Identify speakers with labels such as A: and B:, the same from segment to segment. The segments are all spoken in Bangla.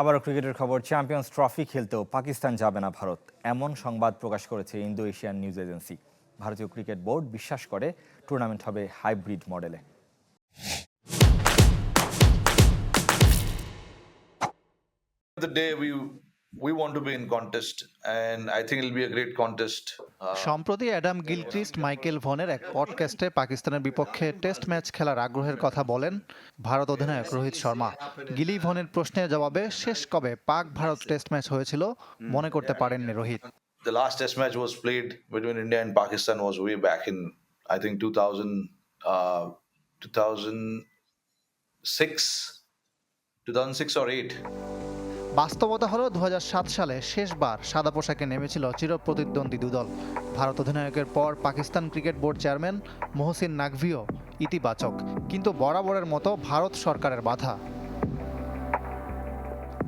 A: আবারও ক্রিকেটের খবর চ্যাম্পিয়ন্স ট্রফি খেলতেও পাকিস্তান যাবে না ভারত, এমন সংবাদ প্রকাশ করেছে ইন্দো এশিয়ান নিউজ এজেন্সি। ভারতীয় ক্রিকেট বোর্ড বিশ্বাস করে টুর্নামেন্ট হবে হাইব্রিড মডেলে।
B: The day we we want to be in contest, and i think it'll be a great contest.
C: সম্প্রতি অ্যাডাম গিলক্রিস্ট মাইকেল ভনের এক পডকাস্টে পাকিস্তানের বিপক্ষে টেস্ট ম্যাচ খেলার আগ্রহের কথা বলেন ভারত অধিনায়ক রোহিত শর্মা। গিলি ভনের প্রশ্নের জবাবে শেষ কবে পাক ভারত টেস্ট ম্যাচ হয়েছিল মনে করতে পারেননি Rohit.
B: The last test match was played between india and pakistan was way back in i think 2000 uh, 2006 2006 or 8
C: বাস্তবতা হলো দু হাজার সাত সালে শেষবার সাদা পোশাকে নেমেছিল চিরপ্রতিদ্বন্দ্বী দুদল ভারত অধিনায়কের পর Pakistan cricket board chairman Mohsin নাকভিও ইতিবাচক, কিন্তু বরাবরের মতো ভারত সরকারের বাধা।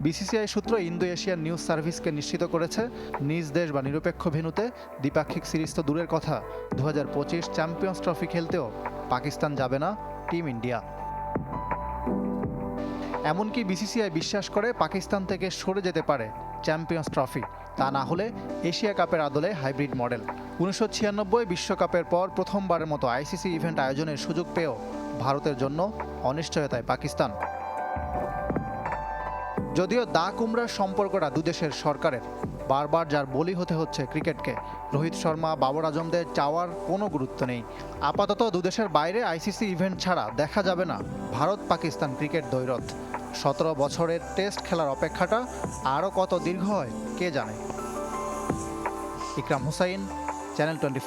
C: বিসিসিআই সূত্র ইন্দো এশিয়ান নিউজ সার্ভিসকে নিশ্চিত করেছে, নিজ দেশ বা নিরপেক্ষ ভেন্যুতে দ্বিপাক্ষিক সিরিজ তো দূরের কথা। দু হাজার পঁচিশ চ্যাম্পিয়ন্স ট্রফি খেলতেও পাকিস্তান যাবে না টিম ইন্ডিয়া। এমনকি বিসিসিআই বিশ্বাস করে পাকিস্তান থেকে সরে যেতে পারে চ্যাম্পিয়ন্স ট্রফি। তা না হলে এশিয়া কাপের আদলে হাইব্রিড মডেল। উনিশশো ছিয়ানব্বই বিশ্বকাপের পর প্রথমবারের মতো আইসিসি ইভেন্ট আয়োজনের সুযোগ পেয়েও ভারতের জন্য অনিশ্চয়তায় পাকিস্তান। যদিও দা কুমড়ার সম্পর্কটা দুদেশের সরকারের, বারবার যার বলি হতে হচ্ছে ক্রিকেটকে। রোহিত শর্মা, বাবর আজমদের চাওয়ার কোনো গুরুত্ব নেই। আপাতত দুদেশের বাইরে আইসিসি ইভেন্ট ছাড়া দেখা যাবে না ভারত পাকিস্তান ক্রিকেট দ্বৈরথ। সতেরো বছরের টেস্ট খেলার অপেক্ষাটা আরও কত দীর্ঘ হয়, কে জানে? ইকরাম হুসাইন, চ্যানেল টোয়েন্টি